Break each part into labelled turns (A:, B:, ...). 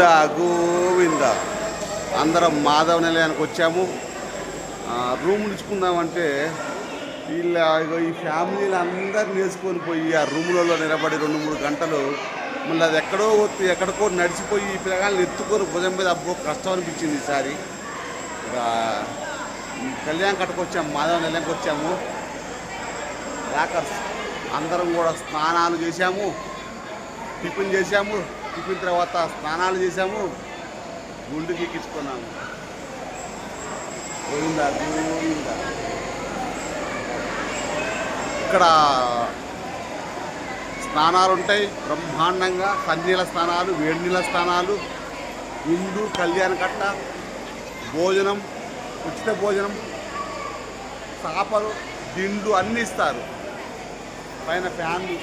A: గోవింద గోవింద. అందరం మాధవ నిలయానికి వచ్చాము. రూమ్ ఇచ్చుకుందామంటే వీళ్ళ ఈ ఫ్యామిలీలు అందరు నేర్చుకొని పోయి ఆ రూములలో నిలబడి రెండు మూడు గంటలు మళ్ళీ అది ఎక్కడో వచ్చి ఎక్కడికో నడిచిపోయి ఈ పిల్లగాళ్ళని ఎత్తుకొని భుజం మీద అబ్బో కష్టం అనిపించింది ఈసారి. కళ్యాణ్ కట్టకు వచ్చాము మాధవ నిలయంకి వచ్చాము. రాకర్స్ అందరం కూడా స్నానాలు చేశాము టిఫిన్ చేశాము. టిఫిన్ తర్వాత స్నానాలు చేశాము గుండుకి ఎక్కించుకున్నాము గోవిందా గోవిందా. ఇక్కడ స్నానాలు ఉంటాయి బ్రహ్మాండంగా సన్నీళ్ళ స్నానాలు వేడి నీళ్ళ స్నానాలు గుండు కళ్యాణ కట్ట భోజనం ఉచిత భోజనం చేపలు దిండు అన్నీ ఇస్తారు. పైన ఫ్యాన్లు.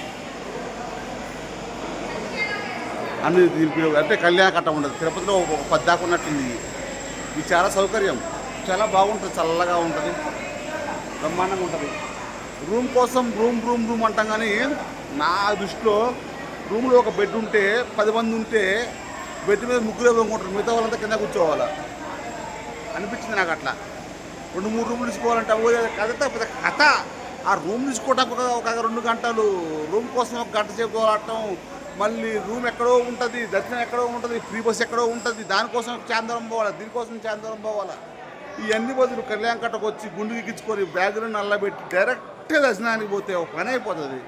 A: అన్ని దీనికి అంటే కళ్యాణకట్ట ఉండదు. తిరుపతిలో ఒక పద్దాకు ఉన్నట్టుంది ఇది. చాలా సౌకర్యం. చాలా బాగుంటుంది చల్లగా ఉంటుంది. బ్రహ్మాండంగా ఉంటుంది. రూమ్ కోసం రూమ్ రూమ్ రూమ్ అంటాం కానీ నా దృష్టిలో రూమ్లో ఒక బెడ్ ఉంటే పది మంది ఉంటే బెడ్ మీద ముగ్గురే కొనుక్కుంటారు మిగతా వాళ్ళంతా కింద కూర్చోవాలా? అనిపించింది నాకు అట్లా. రెండు మూడు రూమ్లు తీసుకోవాలంటే అవి కథ పెద్ద కథ. ఆ రూమ్ తీసుకోవడానికి ఒక ఒక రెండు గంటలు. రూమ్ కోసం ఒక గంట సేపు ఆడటం మళ్ళీ రూమ్ ఎక్కడో ఉంటుంది దర్శనం ఎక్కడో ఉంటుంది ఫ్రీ బస్ ఎక్కడో ఉంటుంది దానికోసం చాందరం పోవాలా దీనికోసం చాందరం పోవాలా? ఇవన్నీ బదులు కళ్యాణ్ కట్టకు వచ్చి గుండు ఎక్కించుకొని బ్యాగులు నల్లబెట్టి డైరెక్ట్గా దర్శనానికి పోతే ఒక పని అయిపోతుంది.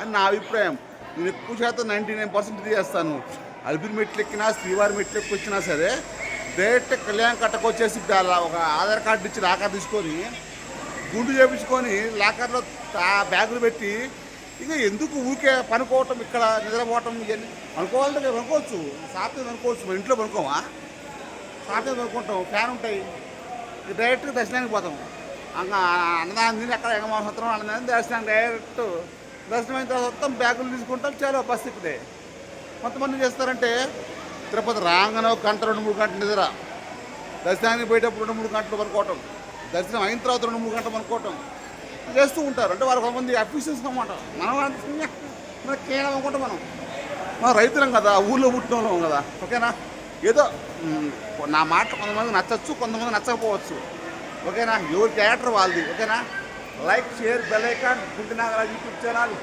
A: అని నా అభిప్రాయం. నేను ఎక్కువ శాతం నైంటీ నైన్ పర్సెంట్ చేస్తాను అలిపిరి మెట్లు ఎక్కినా శ్రీవారి మెట్లు ఎక్కి వచ్చినా సరే డైరెక్ట్ కళ్యాణ్ కట్టకు వచ్చేసి ఒక ఆధార్ కార్డు ఇచ్చి లాకర్ తీసుకొని గుండు చేపించుకొని లాకర్లో బ్యాగులు పెట్టి ఇక ఎందుకు ఊరికే పనుకోవటం ఇక్కడ నిద్రపోవటం ఇవన్నీ? అనుకోవాలంటే పనుకోవచ్చు సాఫ్ట్వేర్ పనుకోవచ్చు మన ఇంట్లో పనుకోమా సాఫ్ట్వేర్ పనుకుంటాం. ఫ్యాన్ ఉంటాయి. డైరెక్ట్గా దర్శనానికి పోతాం. అన్నదానం తిని అక్కడ ఎగమహోత్రం అన్నదానం దర్శనం డైరెక్ట్ దర్శనం అయిన తర్వాత మొత్తం బ్యాగులు తీసుకుంటాం చాలా బస్సు ఎక్కుతే కొంతమంది చేస్తారంటే తిరుపతి రాగానే ఒక గంట రెండు మూడు గంటలు నిద్ర. దర్శనానికి పోయేటప్పుడు రెండు మూడు గంటలు పనుకోవటం. దర్శనం అయిన తర్వాత రెండు మూడు గంటలు పనుకోవటం. చేస్తూ ఉంటారు. అంటే వారు కొంతమంది అఫీషియల్స్ అన్నమాట. మనం మన కేవలం అనుకుంటాం మనం. మనం రైతులం కదా ఊళ్ళో పుట్టిన వాళ్ళం కదా. ఓకేనా? ఏదో నా మాట కొంతమంది నచ్చచ్చు కొంతమంది నచ్చకపోవచ్చు. ఓకేనా? ఎవరి క్యారెక్టర్ వాళ్ళది. ఓకేనా? Like share bell icon Gunti Nagaraju YouTube channel.